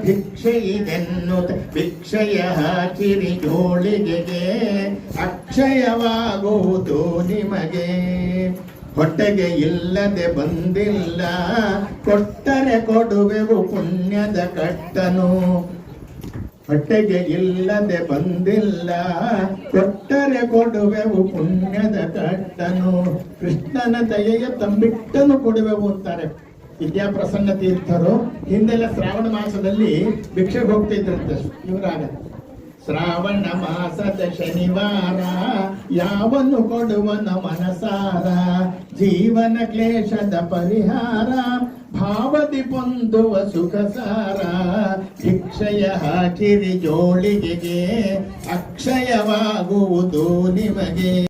ಭಿಕ್ಷೆ ಇದೆನ್ನುತ್ತ ಭಿಕ್ಷೆಯ ಹಾಕಿರಿ ಜೋಳಿಗೆಗೆ. ಅಕ್ಷಯವಾಗುವುದು ನಿಮಗೆ. ಹೊಟ್ಟೆಗೆ ಇಲ್ಲದೆ ಬಂದಿಲ್ಲ, ಕೊಟ್ಟರೆ ಕೊಡುವೆವು ಪುಣ್ಯದ ಕಟ್ಟನು. ಹೊಟ್ಟೆಗೆ ಇಲ್ಲದೆ ಬಂದಿಲ್ಲ, ಕೊಟ್ಟರೆ ಕೊಡುವೆವು ಪುಣ್ಯದ ಕಟ್ಟನು. ಕೃಷ್ಣನ ದಯೆಯ ತಂಬಿಟ್ಟನು ಕೊಡುವೆವು ಅಂತಾರೆ. ವಿದ್ಯಾಪ್ರಸನ್ನ ತೀರ್ಥರು ಹಿಂದೆಲ್ಲ ಶ್ರಾವಣ ಮಾಸದಲ್ಲಿ ಭಿಕ್ಷೆಗೆ ಹೋಗ್ತಿದ್ರಂತೆ ಇವರಾಗ ಶ್ರಾವಣ ಮಾಸದ ಶನಿವಾರ, ಯಾವನ್ನು ಕೊಡುವನ ಮನಸಾರ? ಜೀವನ ಕ್ಲೇಶದ ಪರಿಹಾರ, ಭಾವದಿ ಪೊಂದುವ ಸುಖ ಸಾರ. ಭಿಕ್ಷಯ ಹಾಕಿರಿ ಜೋಳಿಗೆಗೆ, ಅಕ್ಷಯವಾಗುವುದು ನಿಮಗೆ.